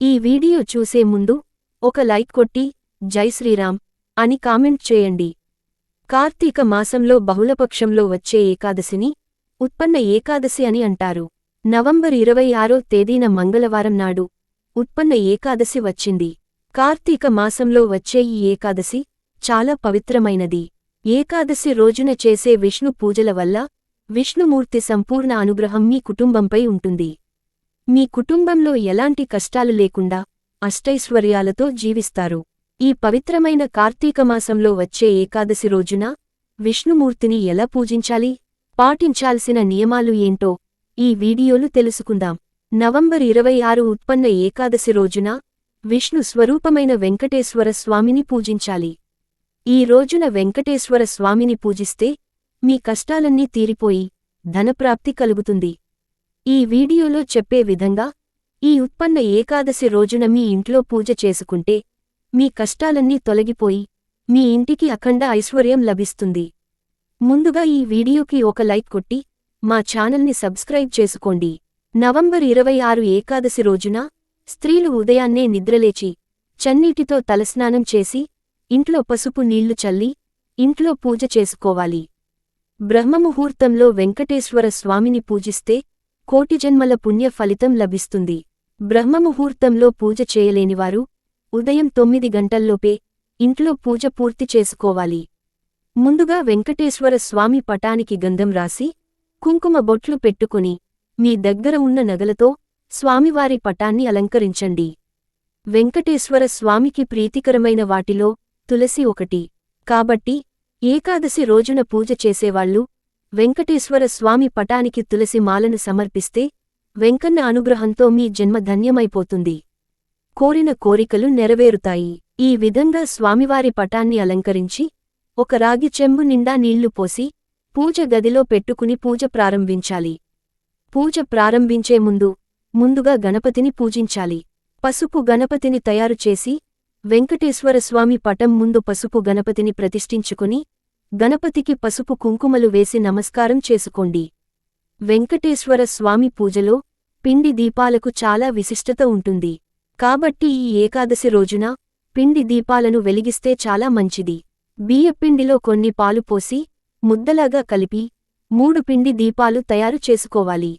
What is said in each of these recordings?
ఈ వీడియో చూసే ముందు ఒక లైక్ కొట్టి జై శ్రీరామ్ అని కామెంట్ చేయండి. కార్తీక మాసంలో బహుళపక్షంలో వచ్చే ఏకాదశిని ఉత్పన్న ఏకాదశి అని అంటారు. నవంబర్ ఇరవై ఆరో తేదీన మంగళవారం నాడు ఉత్పన్న ఏకాదశి వచ్చింది. కార్తీక మాసంలో వచ్చే ఈ ఏకాదశి చాలా పవిత్రమైనది. ఏకాదశి రోజున చేసే విష్ణు పూజల వల్ల విష్ణుమూర్తి సంపూర్ణ అనుగ్రహం మీ కుటుంబంపై ఉంటుంది. మీ కుటుంబంలో ఎలాంటి కష్టాలు లేకుండా అష్టైశ్వర్యాలతో జీవిస్తారు. ఈ పవిత్రమైన కార్తీకమాసంలో వచ్చే ఏకాదశి రోజున విష్ణుమూర్తిని ఎలా పూజించాలి? పాటించాల్సిన నియమాలు ఏంటో ఈ వీడియోలు తెలుసుకుందాం. నవంబర్ ఇరవై ఆరు ఉత్పన్న ఏకాదశి రోజున విష్ణు స్వరూపమైన వెంకటేశ్వర స్వామిని పూజించాలి. ఈ రోజున వెంకటేశ్వర స్వామిని పూజిస్తే మీ కష్టాలన్నీ తీరిపోయి ధనప్రాప్తి కలుగుతుంది. ఈ వీడియోలో చెప్పే విధంగా ఈ ఉత్పన్న ఏకాదశి రోజున మీ ఇంట్లో పూజ చేసుకుంటే మీ కష్టాలన్నీ తొలగిపోయి మీ ఇంటికి అఖండ ఐశ్వర్యం లభిస్తుంది. ముందుగా ఈ వీడియోకి ఒక లైక్ కొట్టి మా ఛానల్ని సబ్స్క్రైబ్ చేసుకోండి. నవంబర్ ఇరవై ఆరు ఏకాదశి రోజున స్త్రీలు ఉదయాన్నే నిద్రలేచి చన్నీటితో తలస్నానం చేసి ఇంట్లో పసుపు నీళ్ళు చల్లి ఇంట్లో పూజ చేసుకోవాలి. బ్రహ్మముహూర్తంలో వెంకటేశ్వర స్వామిని పూజిస్తే కోటి జన్మల పుణ్య ఫలితం లభిస్తుంది. బ్రహ్మముహూర్తంలో పూజ చేయలేనివారు ఉదయం తొమ్మిది గంటల్లోపే ఇంట్లో పూజ పూర్తి చేసుకోవాలి. ముందుగా వెంకటేశ్వర స్వామి పటానికి గంధం రాసి కుంకుమ బొట్లు పెట్టుకుని మీ దగ్గర ఉన్న నగలతో స్వామివారి పటాన్ని అలంకరించండి. వెంకటేశ్వర స్వామికి ప్రీతికరమైన వాటిలో తులసి ఒకటి. కాబట్టి ఏకాదశి రోజున పూజ చేసేవాళ్ళు వెంకటేశ్వర స్వామి పటానికి తులసి మాలను సమర్పిస్తే వెంకన్న అనుగ్రహంతో మీ జన్మ ధన్యమైపోతుంది. కోరిన కోరికలు నెరవేరుతాయి. ఈ విధంగా స్వామివారి పటాన్ని అలంకరించి ఒక రాగి చెంబు నిండా నీళ్ళు పోసి పూజ గదిలో పెట్టుకుని పూజ ప్రారంభించాలి. పూజ ప్రారంభించే ముందు ముందుగా గణపతిని పూజించాలి. పసుపు గణపతిని తయారు చేసి వెంకటేశ్వర స్వామి పటం ముందు పసుపు గణపతిని ప్రతిష్ఠించుకుని గణపతికి పసుపు కుంకుమలు వేసి నమస్కారం చేసుకోండి. వెంకటేశ్వర స్వామి పూజలో పిండి దీపాలకు చాలా విశిష్టత ఉంటుంది. కాబట్టి ఈ ఏకాదశి రోజున పిండి దీపాలను వెలిగిస్తే చాలా మంచిది. బియ్యపిండిలో కొన్ని పాలు పోసి ముద్దలాగా కలిపి మూడు పిండి దీపాలు తయారు చేసుకోవాలి.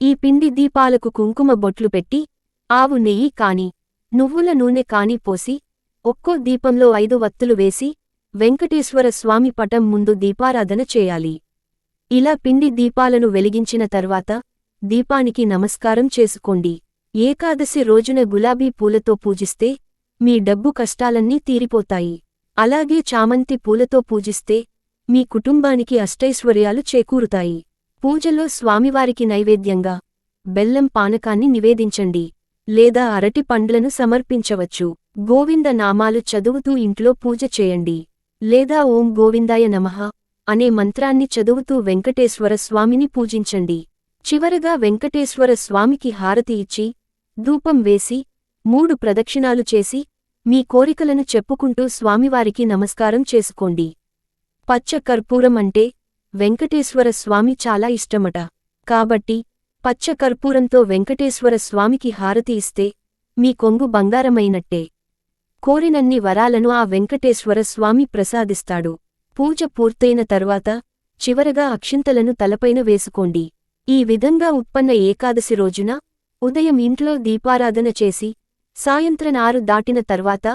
ఈ పిండి దీపాలకు కుంకుమ బొట్లు పెట్టి ఆవు నెయ్యి కాని నువ్వుల నూనె కాని పోసి ఒక్కో దీపంలో ఐదు వత్తులు వేసి వెంకటేశ్వర స్వామి పటం ముందు దీపారాధన చేయాలి. ఇలా పిండి దీపాలను వెలిగించిన తర్వాత దీపానికి నమస్కారం చేసుకోండి. ఏకాదశి రోజున గులాబీ పూలతో పూజిస్తే మీ డబ్బు కష్టాలన్నీ తీరిపోతాయి. అలాగే చామంతి పూలతో పూజిస్తే మీ కుటుంబానికి అష్టైశ్వర్యాలు చేకూరుతాయి. పూజలో స్వామివారికి నైవేద్యంగా బెల్లం పానకాన్ని నివేదించండి. లేదా అరటి పండ్లను సమర్పించవచ్చు. గోవింద నామాలు చదువుతూ ఇంట్లో పూజ చేయండి. లేదా ఓం గోవిందాయ నమః అనే మంత్రాన్ని చదువుతూ వెంకటేశ్వర స్వామిని పూజించండి. చివరగా వెంకటేశ్వర స్వామికి హారతి ఇచ్చి ధూపం వేసి మూడు ప్రదక్షిణాలు చేసి మీ కోరికలను చెప్పుకుంటూ స్వామివారికి నమస్కారం చేసుకోండి. పచ్చ కర్పూరం అంటే వెంకటేశ్వర స్వామి చాలా ఇష్టమట. కాబట్టి పచ్చ కర్పూరంతో వెంకటేశ్వర స్వామికి హారతి ఇస్తే మీ కొంగు బంగారమైనట్టే. కోరినన్ని వరాలను ఆ వెంకటేశ్వర స్వామి ప్రసాదిస్తాడు. పూజ పూర్తయిన తర్వాత చివరగా అక్షింతలను తలపైన వేసుకోండి. ఈ విధంగా ఉత్పన్న ఏకాదశి రోజున ఉదయం ఇంట్లో దీపారాధన చేసి సాయంత్రం ఆరు దాటిన తర్వాత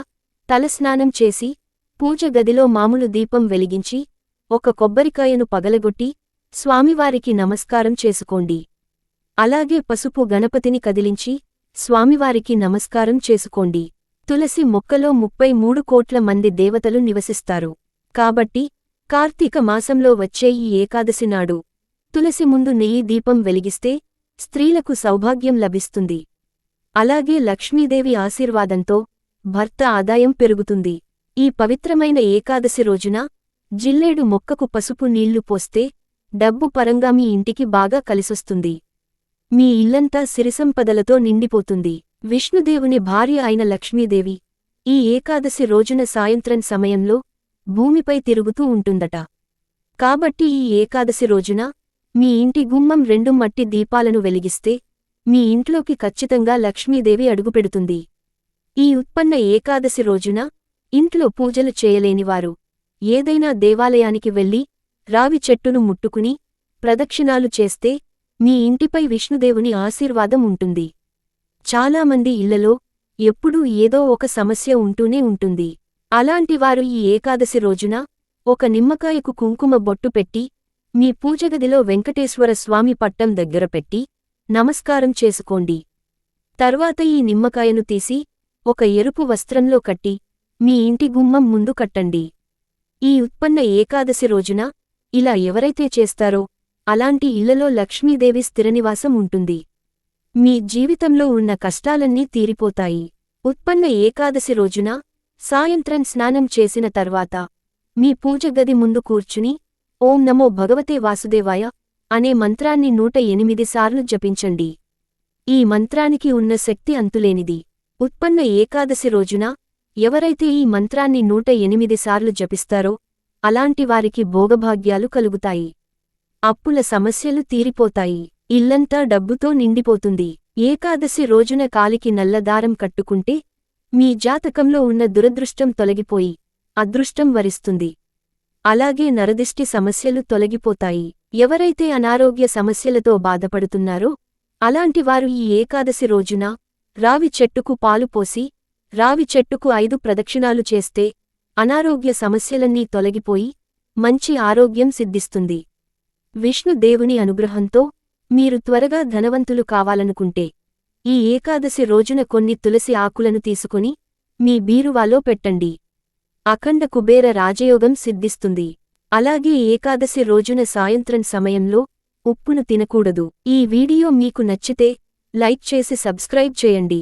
తలస్నానం చేసి పూజ గదిలో మామూలు దీపం వెలిగించి ఒక కొబ్బరికాయను పగలగొట్టి స్వామివారికి నమస్కారం చేసుకోండి. అలాగే పసుపు గణపతిని కదిలించి స్వామివారికి నమస్కారం చేసుకోండి. తులసి మొక్కలో ముప్పై మూడు కోట్ల మంది దేవతలు నివసిస్తారు. కాబట్టి కార్తీక మాసంలో వచ్చే ఈ ఏకాదశి నాడు తులసి ముందు నెయ్యి దీపం వెలిగిస్తే స్త్రీలకు సౌభాగ్యం లభిస్తుంది. అలాగే లక్ష్మీదేవి ఆశీర్వాదంతో భర్త ఆదాయం పెరుగుతుంది. ఈ పవిత్రమైన ఏకాదశి రోజున జిల్లేడు మొక్కకు పసుపు నీళ్ళు పోస్తే డబ్బు పరంగా మీ ఇంటికి బాగా కలిసొస్తుంది. మీ ఇల్లంతా సిరిసంపదలతో నిండిపోతుంది. విష్ణుదేవుని భార్య అయిన లక్ష్మీదేవి ఈ ఏకాదశి రోజున సాయంత్రం సమయంలో భూమిపై తిరుగుతూ ఉంటుందట. కాబట్టి ఈ ఏకాదశి రోజున మీ ఇంటి గుమ్మం రెండు మట్టి దీపాలను వెలిగిస్తే మీ ఇంట్లోకి ఖచ్చితంగా లక్ష్మీదేవి అడుగుపెడుతుంది. ఈ ఉత్పన్న ఏకాదశి రోజున ఇంట్లో పూజలు చేయలేనివారు ఏదైనా దేవాలయానికి వెళ్ళి రావి చెట్టును ముట్టుకుని ప్రదక్షిణాలు చేస్తే మీ ఇంటిపై విష్ణుదేవుని ఆశీర్వాదం ఉంటుంది. చాలామంది ఇళ్ళలో ఎప్పుడూ ఏదో ఒక సమస్య ఉంటూనే ఉంటుంది. అలాంటివారు ఈ ఏకాదశి రోజున ఒక నిమ్మకాయకు కుంకుమ బొట్టు పెట్టి మీ పూజగదిలో వెంకటేశ్వర స్వామి పట్టం దగ్గర పెట్టి నమస్కారం చేసుకోండి. తర్వాత ఈ నిమ్మకాయను తీసి ఒక ఎరుపు వస్త్రంలో కట్టి మీ ఇంటి గుమ్మం ముందు కట్టండి. ఈ ఉత్పన్న ఏకాదశి రోజున ఇలా ఎవరైతే చేస్తారో అలాంటి ఇళ్ళలో లక్ష్మీదేవి స్థిరనివాసం ఉంటుంది. మీ జీవితంలో ఉన్న కష్టాలన్నీ తీరిపోతాయి. ఉత్పన్న ఏకాదశి రోజున సాయంత్రం స్నానం చేసిన తర్వాత మీ పూజ గది ముందు కూర్చుని ఓం నమో భగవతే వాసుదేవాయ అనే మంత్రాన్ని నూట ఎనిమిది సార్లు జపించండి. ఈ మంత్రానికి ఉన్న శక్తి అంతులేనిది. ఉత్పన్న ఏకాదశి రోజున ఎవరైతే ఈ మంత్రాన్ని నూట ఎనిమిది సార్లు జపిస్తారో అలాంటి వారికి భోగభాగ్యాలు కలుగుతాయి. అప్పుల సమస్యలు తీరిపోతాయి. ఇల్లంతా డబ్బుతో నిండిపోతుంది. ఏకాదశి రోజున కాలికి నల్లదారం కట్టుకుంటే మీ జాతకంలో ఉన్న దురదృష్టం తొలగిపోయి అదృష్టం వరిస్తుంది. అలాగే నరదిష్టి సమస్యలు తొలగిపోతాయి. ఎవరైతే అనారోగ్య సమస్యలతో బాధపడుతున్నారో అలాంటివారు ఈ ఏకాదశి రోజున రావి చెట్టుకు పాలు పోసి రావి చెట్టుకు ఐదు ప్రదక్షిణాలు చేస్తే అనారోగ్య సమస్యలన్నీ తొలగిపోయి మంచి ఆరోగ్యం సిద్ధిస్తుంది. విష్ణుదేవుని అనుగ్రహంతో మీరు త్వరగా ధనవంతులు కావాలనుకుంటే ఈ ఏకాదశి రోజున కొన్ని తులసి ఆకులను తీసుకుని మీ బీరువాలో పెట్టండి. అఖండ కుబేర రాజయోగం సిద్ధిస్తుంది. అలాగే ఏకాదశి రోజున సాయంత్రం సమయంలో ఉప్పును తినకూడదు. ఈ వీడియో మీకు నచ్చితే లైక్ చేసి సబ్స్క్రైబ్ చేయండి.